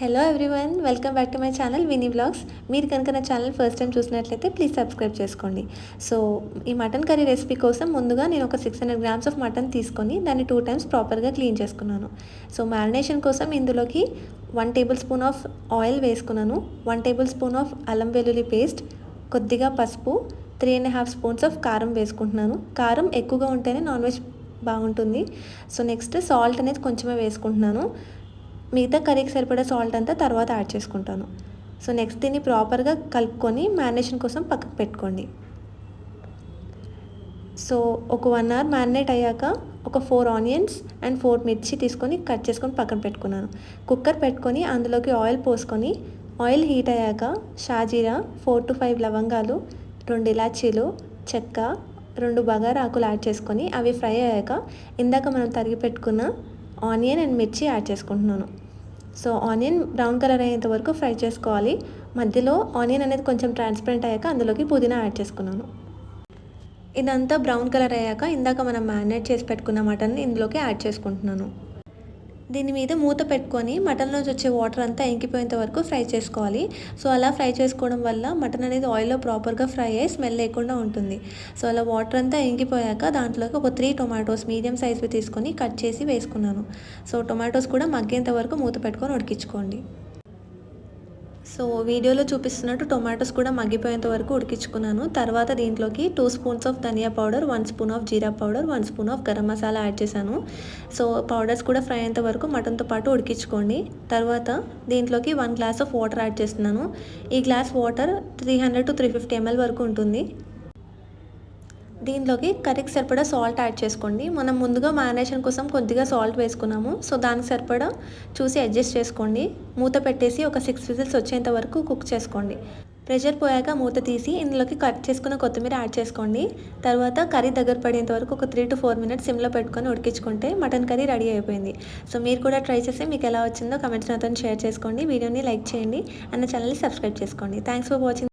Hello everyone welcome back to my channel Vini vlogs మీరు కనుక నా ఛానల్ ఫస్ట్ టైం చూసినట్లయితే ప్లీజ్ సబ్స్క్రైబ్ చేసుకోండి. సో ఈ మటన్ కర్రీ రెసిపీ కోసం ముందుగా నేను ఒక six hundred grams of mutton తీసుకొని దాన్ని టూ టైమ్స్ ప్రాపర్గా క్లీన్ చేసుకున్నాను. సో మ్యారినేషన్ కోసం ఇందులోకి one tablespoon of oil వేసుకున్నాను. వన్ టేబుల్ స్పూన్ ఆఫ్ అల్లం వెల్లుల్లి పేస్ట్ కొద్దిగా పసుపు three and half spoons of కారం వేసుకుంటున్నాను. కారం ఎక్కువగా ఉంటేనే నాన్ వెజ్ బాగుంటుంది. సో నెక్స్ట్ సాల్ట్ అనేది కొంచెమే వేసుకుంటున్నాను. మిగతా కర్రీకి సరిపడే సాల్ట్ అంతా తర్వాత యాడ్ చేసుకుంటాను. సో నెక్స్ట్ దీన్ని ప్రాపర్గా కలుపుకొని మ్యారినేషన్ కోసం పక్కకు పెట్టుకోండి. సో ఒక వన్ అవర్ మ్యారినేట్ అయ్యాక ఒక ఫోర్ ఆనియన్స్ అండ్ ఫోర్ మిర్చి తీసుకొని కట్ చేసుకొని పక్కన పెట్టుకున్నాను. కుక్కర్ పెట్టుకొని అందులోకి ఆయిల్ పోసుకొని ఆయిల్ హీట్ అయ్యాక షాజీరా ఫోర్ టు ఫైవ్ లవంగాలు రెండు ఇలాచీలు చెక్క రెండు బగారా ఆకులు యాడ్ చేసుకొని అవి ఫ్రై అయ్యాక ఇందాక మనం తరిగి పెట్టుకున్న ఆనియన్ అండ్ మిర్చి యాడ్ చేసుకుంటున్నాను. సో ఆనియన్ బ్రౌన్ కలర్ అయ్యేంత వరకు ఫ్రై చేసుకోవాలి. మధ్యలో ఆనియన్ అనేది కొంచెం ట్రాన్స్పరెంట్ అయ్యాక అందులోకి పుదీనా యాడ్ చేసుకున్నాను. ఇదంతా బ్రౌన్ కలర్ అయ్యాక ఇందాక మనం మ్యారినేట్ చేసి పెట్టుకున్న మటన్ని ఇందులోకి యాడ్ చేసుకుంటున్నాను. దీని మీద మూత పెట్టుకొని మటన్లోంచి వచ్చే వాటర్ అంతా ఎంకిపోయేంత వరకు ఫ్రై చేసుకోవాలి. సో అలా ఫ్రై చేసుకోవడం వల్ల మటన్ అనేది ఆయిల్లో ప్రాపర్గా ఫ్రై అయ్యి స్మెల్ లేకుండా ఉంటుంది. సో అలా వాటర్ అంతా ఎంకిపోయాక దాంట్లోకి ఒక త్రీ టొమాటోస్ మీడియం సైజ్వి తీసుకొని కట్ చేసి వేసుకున్నాను. సో టొమాటోస్ కూడా మగ్గేంత వరకు మూత పెట్టుకొని ఉడికించుకోండి. సో వీడియోలో చూపిస్తున్నట్టు టొమాటోస్ కూడా మగ్గిపోయేంత వరకు ఉడికించుకున్నాను. తర్వాత దీంట్లోకి టూ స్పూన్స్ ఆఫ్ ధనియా powder one spoon of jeera powder one spoon of garam masala add చేశాను. సో పౌడర్స్ కూడా ఫ్రై అయ్యేంత వరకు మటన్తో పాటు ఉడికించుకోండి. తర్వాత దీంట్లోకి one glass of water add చేస్తున్నాను. ఈ glass water three hundred to three fifty ML వరకు ఉంటుంది. దీనిలోకి కర్రీకి సరిపడా సాల్ట్ యాడ్ చేసుకోండి. మనం ముందుగా మ్యారినేషన్ కోసం కొద్దిగా సాల్ట్ వేసుకున్నాము. సో దానికి సరిపడా చూసి అడ్జస్ట్ చేసుకోండి. మూత పెట్టేసి ఒక సిక్స్ విజిల్స్ వచ్చేంత వరకు కుక్ చేసుకోండి. ప్రెషర్ పోయాక మూత తీసి ఇందులోకి కట్ చేసుకున్న కొత్తిమీర యాడ్ చేసుకోండి. తర్వాత కర్రీ దగ్గర పడేంత వరకు ఒక త్రీ టు ఫోర్ మినిట్స్ సిమ్లో పెట్టుకొని ఉడికించుకుంటే మటన్ కర్రీ రెడీ అయిపోయింది. సో మీరు కూడా ట్రై చేసి మీకు ఎలా వచ్చిందో కమెంట్స్ నాతో షేర్ చేసుకోండి. వీడియోని లైక్ చేయండి. అండ్ ఛానల్ని సబ్స్క్రైబ్ చేసుకోండి. Thanks for watching.